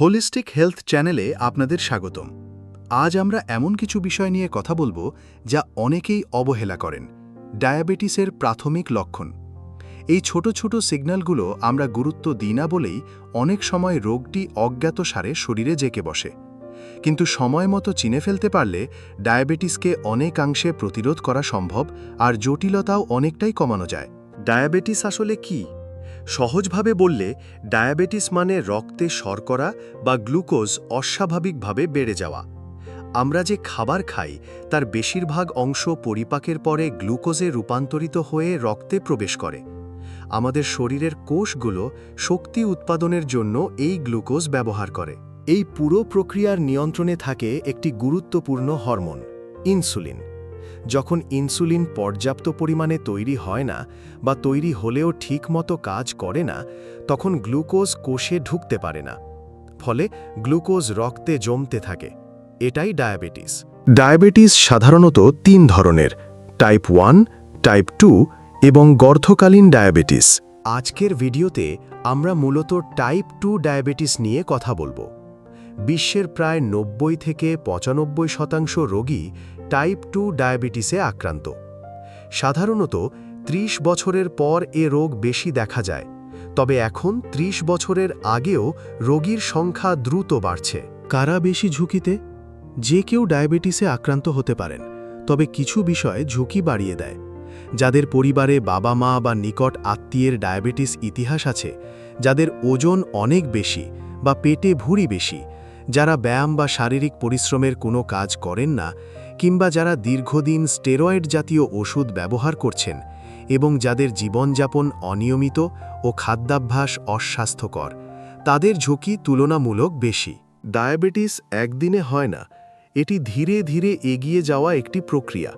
Holistic health চ্যানেলে আপনাদের স্বাগতম। আজ আমরা এমন কিছু বিষয় নিয়ে কথা বলব যা অনেকেই অবহেলা করেন, ডায়াবেটিসের প্রাথমিক লক্ষণ। এই ছোট ছোট সিগন্যালগুলো আমরা গুরুত্ব দিই না বলেই অনেক সময় রোগটি অজ্ঞাত সারে শরীরে জেকে বসে। কিন্তু সময় মতো চিনে ফেলতে পারলে ডায়াবেটিসকে অনেকাংশে প্রতিরোধ করা সম্ভব আর জটিলতাও অনেকটাই কমানো যায়। ডায়াবেটিস আসলে কি? সহজভাবে বললে, ডায়াবেটিস মানে রক্তে শর্করা বা গ্লুকোজ অস্বাভাবিকভাবে বেড়ে যাওয়া। আমরা যে খাবার খাই, তার বেশিরভাগ অংশ পরিপাকের পরে গ্লুকোজে রূপান্তরিত হয়ে রক্তে প্রবেশ করে। আমাদের শরীরের কোষগুলো শক্তি উৎপাদনের জন্য এই গ্লুকোজ ব্যবহার করে। এই পুরো প্রক্রিয়ার নিয়ন্ত্রণে থাকে একটি গুরুত্বপূর্ণ হরমোন, ইনসুলিন। যখন ইনসুলিন পর্যাপ্ত পরিমাণে তৈরি হয় না বা তৈরি হলেও ঠিকমতো কাজ করে না তখন গ্লুকোজ কোষে ঢুকতে পারে না। ফলে গ্লুকোজ রক্তে জমতে থাকে। এটাই ডায়াবেটিস। ডায়াবেটিস সাধারণত তিন ধরনের টাইপ ওয়ান টাইপ টু এবং গর্ভকালীন ডায়াবেটিস। আজকের ভিডিওতে আমরা মূলত টাইপ টু ডায়াবেটিস নিয়ে কথা বলব। বিশ্বের প্রায় নব্বই থেকে পঁচানব্বই শতাংশ রোগী টাইপ টু ডায়াবেটিসে আক্রান্ত। সাধারণত ৩০ বছরের পর এ রোগ বেশি দেখা যায়, তবে এখন ৩০ বছরের আগেও রোগীর সংখ্যা দ্রুত বাড়ছে। কারা বেশি ঝুঁকিতে? যে কেউ ডায়াবেটিসে আক্রান্ত হতে পারেন, তবে কিছু বিষয় ঝুঁকি বাড়িয়ে দেয়। যাদের পরিবারে বাবা মা বা নিকট আত্মীয়ের ডায়াবেটিস ইতিহাস আছে, যাদের ওজন অনেক বেশি বা পেটে ভুঁড়ি বেশি, যারা ব্যায়াম বা শারীরিক পরিশ্রমের কোনো কাজ করেন না কিংবা যারা দীর্ঘদিন স্টেরয়েড জাতীয় ওষুধ ব্যবহার করছেন এবং যাদের জীবনযাপন অনিয়মিত ও খাদ্যাভ্যাস অস্বাস্থ্যকর, তাদের ঝুঁকি তুলনামূলক বেশি। ডায়াবেটিস একদিনে হয় না, এটি ধীরে ধীরে এগিয়ে যাওয়া একটি প্রক্রিয়া।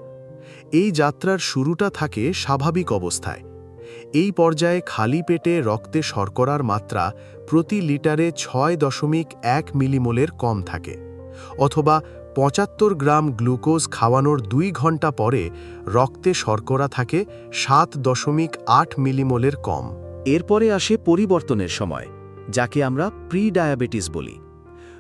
এই যাত্রার শুরুটা থাকে স্বাভাবিক অবস্থায়। এই পর্যায়ে খালি পেটে রক্তে শর্করার মাত্রা প্রতি লিটারে ছয় দশমিক এক মিলিমোলের কম থাকে। অথবা পঁচাত্তর গ্রাম গ্লুকোজ খাওয়ানোর দুই ঘণ্টা পরে রক্তে শর্করা থাকে সাত দশমিক আট মিলিমোলের কম। এরপরে আসে পরিবর্তনের সময় যাকে আমরা প্রি ডায়াবেটিস বলি।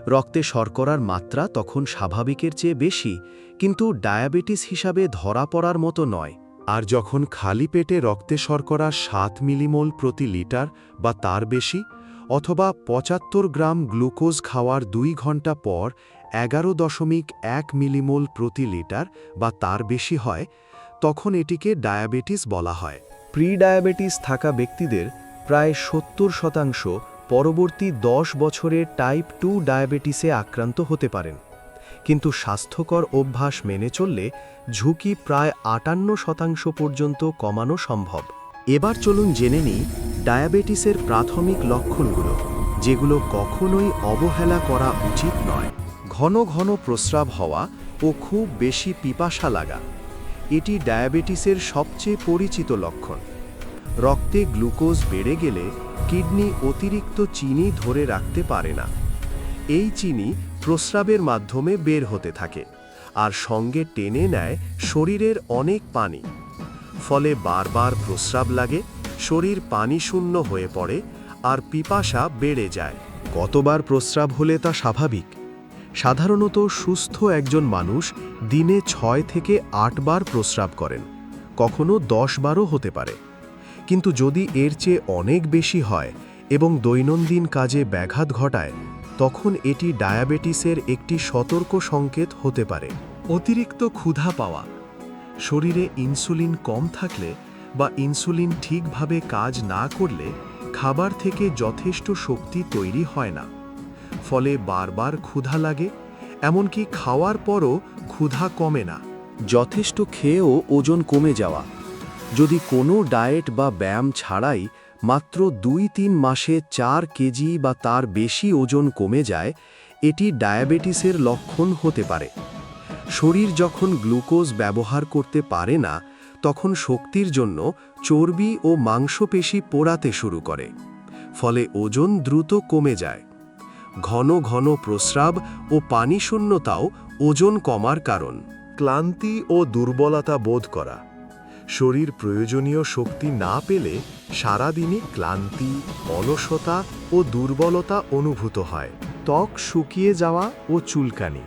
রক্তে শর্করার মাত্রা তখন স্বাভাবিকের চেয়ে বেশি কিন্তু ডায়াবেটিস হিসাবে ধরা পড়ার মতো নয়। আর যখন খালি পেটে রক্তে শর্করা সাত মিলিমোল প্রতি লিটার বা তার বেশি অথবা পঁচাত্তর গ্রাম গ্লুকোজ খাওয়ার দুই ঘণ্টা পর এগারো দশমিক এক মিলিমোল প্রতি লিটার বা তার বেশি হয়, তখন এটিকে ডায়াবেটিস বলা হয়। প্রি ডায়াবেটিস থাকা ব্যক্তিদের প্রায় সত্তর শতাংশ পরবর্তী দশ বছরে টাইপ টু ডায়াবেটিসে আক্রান্ত হতে পারেন। কিন্তু স্বাস্থ্যকর অভ্যাস মেনে চললে ঝুঁকি প্রায় আটান্ন শতাংশ পর্যন্ত কমানো সম্ভব। এবার চলুন জেনে নিই ডায়াবেটিসের প্রাথমিক লক্ষণগুলো, যেগুলো কখনোই অবহেলা করা উচিত ঘন ঘন প্রস্রাব হওয়া ও খুব বেশি পিপাসা লাগা, এটি ডায়াবেটিসের সবচেয়ে পরিচিত লক্ষণ। রক্তে গ্লুকোজ বেড়ে গেলে কিডনি অতিরিক্ত চিনি ধরে রাখতে পারে না। এই চিনি প্রস্রাবের মাধ্যমে বের হতে থাকে আর সঙ্গে টেনে নেয় শরীরের অনেক পানি। ফলে বারবার প্রস্রাব লাগে, শরীর পানি শূন্য হয়ে পড়ে আর পিপাসা বেড়ে যায়। কতবার প্রস্রাব হলে তা স্বাভাবিক? সাধারণত সুস্থ একজন মানুষ দিনে ছয় থেকে আটবার প্রস্রাব করেন, কখনো দশ বারও হতে পারে। কিন্তু যদি এর চেয়ে অনেক বেশি হয় এবং দৈনন্দিন কাজে ব্যাঘাত ঘটায়, তখন এটি ডায়াবেটিসের একটি সতর্ক সংকেত হতে পারে। অতিরিক্ত ক্ষুধা পাওয়া, শরীরে ইনসুলিন কম থাকলে বা ইনসুলিন ঠিকভাবে কাজ না করলে খাবার থেকে যথেষ্ট শক্তি তৈরি হয় না। ফলে বারবার ক্ষুধা লাগে, এমনকি খাওয়ার পরও ক্ষুধা কমে না। যথেষ্ট খেয়েও ওজন কমে যাওয়া। যদি কোনো ডায়েট বা ব্যায়াম ছাড়াই মাত্র দুই তিন মাসে চার কেজি বা তার বেশি ওজন কমে যায়, এটি ডায়াবেটিসের লক্ষণ হতে পারে। শরীর যখন গ্লুকোজ ব্যবহার করতে পারে না, তখন শক্তির জন্য চর্বি ও মাংসপেশি পোড়াতে শুরু করে। ফলে ওজন দ্রুত কমে যায়। ঘন ঘন প্রস্রাব ও পানি শূন্যতাও ওজন কমার কারণ। ক্লান্তি ও দুর্বলতা বোধ করা। শরীর প্রয়োজনীয় শক্তি না পেলে সারাদিনই ক্লান্তি, অলসতা ও দুর্বলতা অনুভূত হয়। ত্বক শুকিয়ে যাওয়া ও চুলকানি।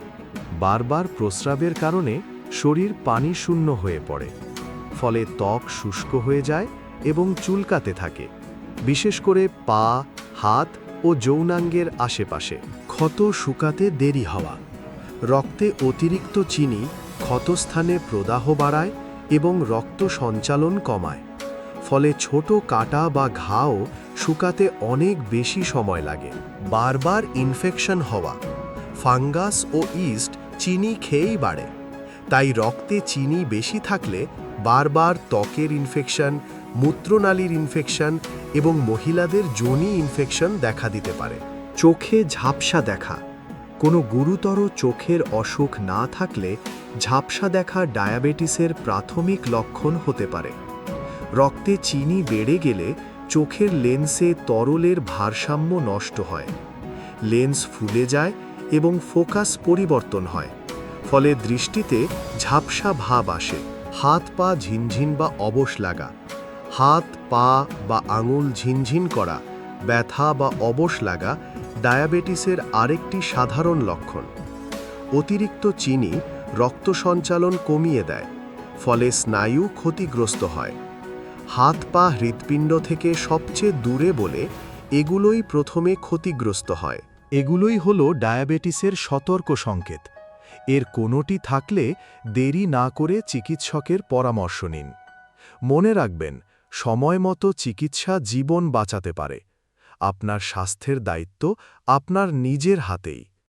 বারবার প্রস্রাবের কারণে শরীর পানি শূন্য হয়ে পড়ে। ফলে ত্বক শুষ্ক হয়ে যায় এবং চুলকাতে থাকে। বিশেষ করে পা, হাত ও যৌনাঙ্গের আশেপাশে। ক্ষত শুকাতে দেরি হওয়া। রক্তে অতিরিক্ত চিনি ক্ষতস্থানে প্রদাহ বাড়ায় এবং রক্ত সঞ্চালন কমায়। ফলে ছোট কাটা বা ঘাও শুকাতে অনেক বেশি সময় লাগে। বারবার ইনফেকশন হওয়া। ফাঙ্গাস ও ইস্ট চিনি খেয়েই বাড়ে। তাই রক্তে চিনি বেশি থাকলে বারবার ত্বকের ইনফেকশন মূত্রনালীর ইনফেকশন এবং মহিলাদের যোনি ইনফেকশন দেখা দিতে পারে। চোখে ঝাপসা দেখা। কোনো গুরুতর চোখের অসুখ না থাকলে ঝাপসা দেখা ডায়াবেটিসের প্রাথমিক লক্ষণ হতে পারে। রক্তে চিনি বেড়ে গেলে চোখের লেন্সে তরলের ভারসাম্য নষ্ট হয়। লেন্স ফুলে যায় এবং ফোকাস পরিবর্তন হয়। ফলে দৃষ্টিতে ঝাপসা ভাব আসে। হাত পা ঝিনঝিন বা অবশ লাগা। হাত, পা বা আঙুল ঝিনঝিন করা, ব্যথা বা অবশ লাগা ডায়াবেটিসের আরেকটি সাধারণ লক্ষণ। অতিরিক্ত চিনি রক্ত সঞ্চালন কমিয়ে দেয়, ফলে স্নায়ু ক্ষতিগ্রস্ত হয়। হাত, পা হৃৎপিণ্ড থেকে সবচেয়ে দূরে বলে এগুলোই প্রথমে ক্ষতিগ্রস্ত হয়। এগুলোই হলো ডায়াবেটিসের সতর্ক সংকেত। এর কোনোটি থাকলে দেরি না করে চিকিৎসকের পরামর্শ নিন। মনে রাখবেন সময়মতো চিকিৎসা জীবন বাঁচাতে পারে। আপনার স্বাস্থ্যের দায়িত্ব আপনার নিজের হাতেই।